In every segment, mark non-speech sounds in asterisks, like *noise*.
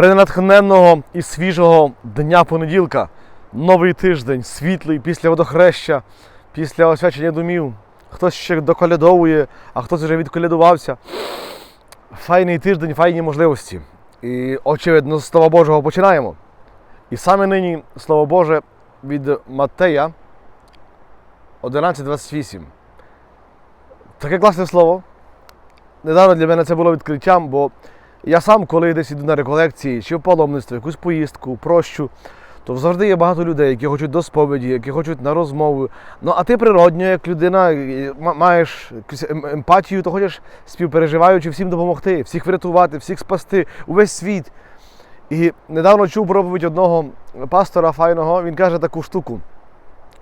Пренатхненного і свіжого дня понеділка. Новий тиждень, світлий після водохреща, після освячення домів. Хтось ще доколядовує, а хтось вже відколядувався. Файний тиждень, файні можливості. І, очевидно, з Слова Божого починаємо. І саме нині Слово Боже від Матея 11.28. Таке класне слово. Недавно для мене це було відкриттям, бо я сам, коли десь іду на реколекції чи в паломництво, якусь поїздку, прощу, то завжди є багато людей, які хочуть до сповіді, які хочуть на розмову. Ну а ти природньо, як людина, маєш якусь ем- емпатію, то хочеш співпереживаючи всім допомогти, всіх врятувати, всіх спасти, увесь світ. І недавно чув проповідь одного пастора файного, він каже таку штуку,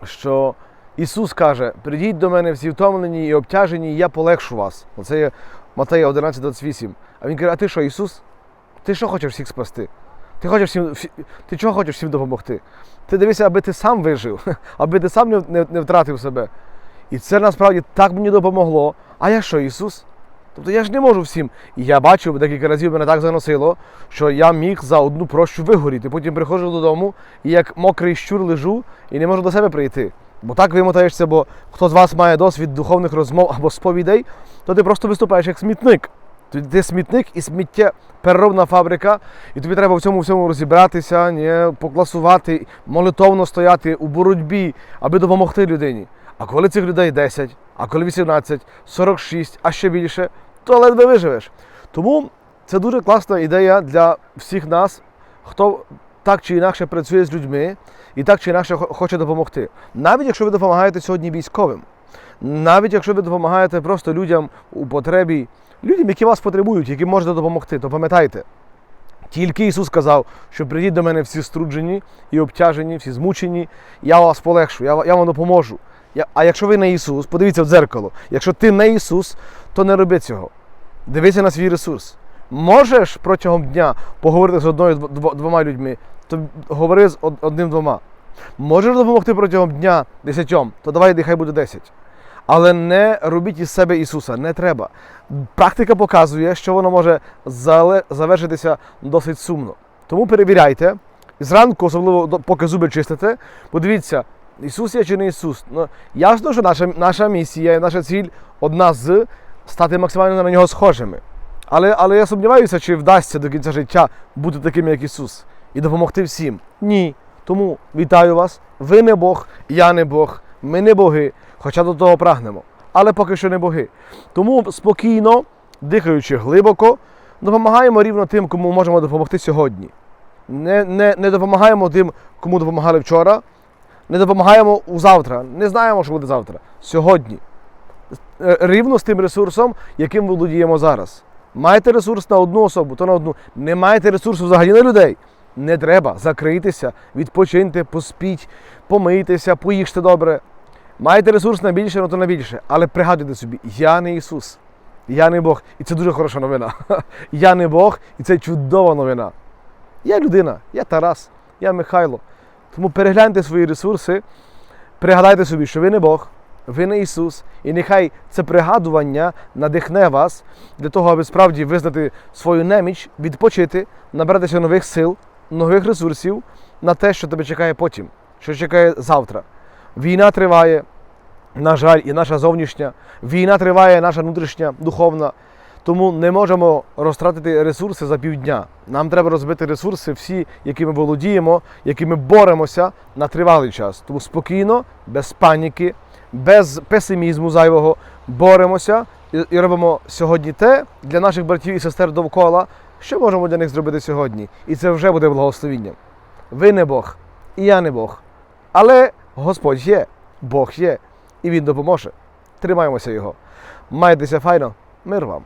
що Ісус каже: прийдіть до мене всі втомлені і обтяжені, і я полегшу вас. Оце є Матея 11.28. А він каже, а ти що, Ісус? Ти що хочеш всіх спасти? Ти хочеш всім, ти чого хочеш всім допомогти? Ти дивися, аби ти сам вижив, *laughs* аби ти сам не, не, не втратив себе. І це насправді так мені допомогло. А я що, Ісус? Тобто я ж не можу всім. І я бачив, декілька разів мене так заносило, що я міг за одну прощу вигоріти. Потім приходжу додому і як мокрий щур лежу і не можу до себе прийти. Бо так вимотаєшся, бо хто з вас має досвід духовних розмов або сповідей, то ти просто виступаєш як смітник. Ти, смітник і сміття переробна фабрика, і тобі треба в цьому всьому розібратися, ні, покласувати, молитовно стояти у боротьбі, аби допомогти людині. А коли цих людей 10, а коли 18, 46, а ще більше, то ледве виживеш. Тому це дуже класна ідея для всіх нас, хто так чи інакше працює з людьми і так чи інакше хоче допомогти. Навіть якщо ви допомагаєте сьогодні військовим, навіть якщо ви допомагаєте просто людям у потребі, людям, які вас потребують, яким можете допомогти, то пам'ятайте. Тільки Ісус сказав, що прийдіть до мене всі струджені і обтяжені, всі змучені, я вас полегшу, я, я вам допоможу. Я, а якщо ви не Ісус, подивіться в дзеркало. Якщо ти не Ісус, то не роби цього. Дивися на свій ресурс. Можеш протягом дня поговорити з одною двома людьми, то говори з одним-двома. Можеш допомогти протягом дня десятьом, то давай нехай буде десять. Але не робіть із себе Ісуса, не треба. Практика показує, що воно може завершитися досить сумно. Тому перевіряйте. Зранку, особливо поки зуби чистите, подивіться, Ісус є чи не Ісус. Ну, ясно, що наша, наша місія наша ціль одна з стати максимально на нього схожими. Але, але я сумніваюся, чи вдасться до кінця життя бути таким, як Ісус, і допомогти всім. Ні. Тому вітаю вас. Ви не Бог, я не Бог, ми не боги, хоча до того прагнемо. Але поки що не боги. Тому спокійно, дихаючи глибоко, допомагаємо рівно тим, кому можемо допомогти сьогодні. Не, не, не допомагаємо тим, кому допомагали вчора, не допомагаємо у завтра. Не знаємо, що буде завтра. Сьогодні. Е, Рівно з тим ресурсом, яким володіємо зараз. Маєте ресурс на одну особу, то на одну. Не маєте ресурсу взагалі на людей. Не треба. Закрийтеся, відпочиньте, поспіть, помийтеся, поїжте добре. Маєте ресурс на більше, ну то на більше. Але пригадуйте собі, я не Ісус, я не Бог. І це дуже хороша новина. *laughs* Я не Бог, і це чудова новина. Я людина, я Тарас, я Михайло. Тому перегляньте свої ресурси, пригадайте собі, що ви не Бог, ви не Ісус, і нехай це пригадування надихне вас для того, аби справді визнати свою неміч, відпочити, набратися нових сил, нових ресурсів на те, що тебе чекає потім, що чекає завтра. Війна триває, на жаль, і наша зовнішня. Війна триває, наша внутрішня, духовна. Тому не можемо розтратити ресурси за півдня. Нам треба розбити ресурси всі, якими володіємо, якими боремося на тривалий час. Тому спокійно, без паніки, без песимізму зайвого боремося і робимо сьогодні те для наших братів і сестер довкола, що можемо для них зробити сьогодні. І це вже буде благословінням. Ви не Бог, і я не Бог. Але Господь є, Бог є, і Він допоможе. Тримаємося Його. Майтеся файно, мир вам.